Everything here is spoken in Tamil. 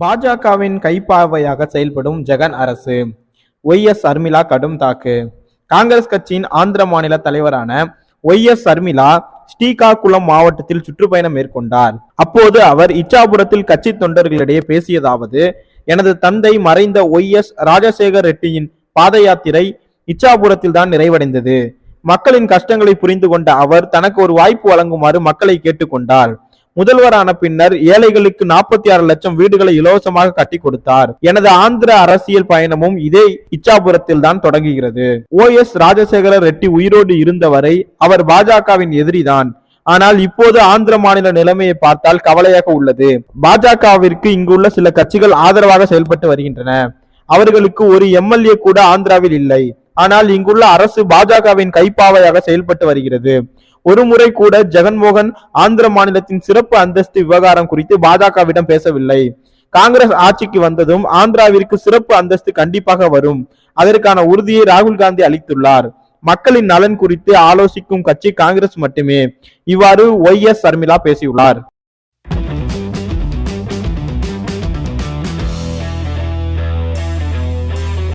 பாஜகவின் கைப்பாவையாக செயல்படும் ஜெகன் அரசு. ஒய் எஸ் அர்மிளா கடும் தாக்கு. காங்கிரஸ் கட்சியின் ஆந்திர மாநில தலைவரான ஒய் எஸ் அர்மிளா ஸ்ரீகாகுளம் மாவட்டத்தில் சுற்றுப்பயணம் மேற்கொண்டார். அப்போது அவர் இச்சாபுரத்தில் கட்சி தொண்டர்களிடையே பேசியதாவது எனது தந்தை மறைந்த ஒய் எஸ் ராஜசேகர் ரெட்டியின் பாத யாத்திரை இச்சாபுரத்தில் தான் நிறைவடைந்தது. மக்களின் கஷ்டங்களை புரிந்து கொண்ட அவர் தனக்கு ஒரு வாய்ப்பு வழங்குமாறு மக்களை கேட்டுக்கொண்டார் முதல்வரான பின்னர் ஏழைகளுக்கு நாற்பத்தி ஆறு லட்சம் வீடுகளை இலவசமாக கட்டி கொடுத்தார். எனது ஆந்திர அரசியல் பயணமும் இதே இச்சாபுரத்தில் தான் தொடங்குகிறது. ஓ எஸ் ராஜசேகர ரெட்டி உயிரோடு இருந்தவரை அவர் பாஜகவின் எதிரிதான். ஆனால் இப்போது ஆந்திர மாநில நிலைமையை பார்த்தால் கவலையாக உள்ளது. பாஜகவிற்கு இங்குள்ள சில கட்சிகள் ஆதரவாக செயல்பட்டு வருகின்றன. அவர்களுக்கு ஒரு எம்எல்ஏ கூட ஆந்திராவில் இல்லை. ஆனால் இங்குள்ள அரசு பாஜகவின் கைப்பாவையாக செயல்பட்டு வருகிறது. ஒரு முறை கூட ஜெகன்மோகன் ஆந்திர மாநிலத்தின் சிறப்பு அந்தஸ்து விவகாரம் குறித்து பாஜகவிடம் பேசவில்லை. காங்கிரஸ் ஆட்சிக்கு வந்ததும் ஆந்திராவிற்கு சிறப்பு அந்தஸ்து கண்டிப்பாக வரும். அதற்கான உறுதியை ராகுல் காந்தி அளித்துள்ளார். மக்களின் நலன் குறித்து ஆலோசிக்கும் கட்சி காங்கிரஸ் மட்டுமே. இவ்வாறு ஒய் எஸ் சர்மிளா பேசியுள்ளார்.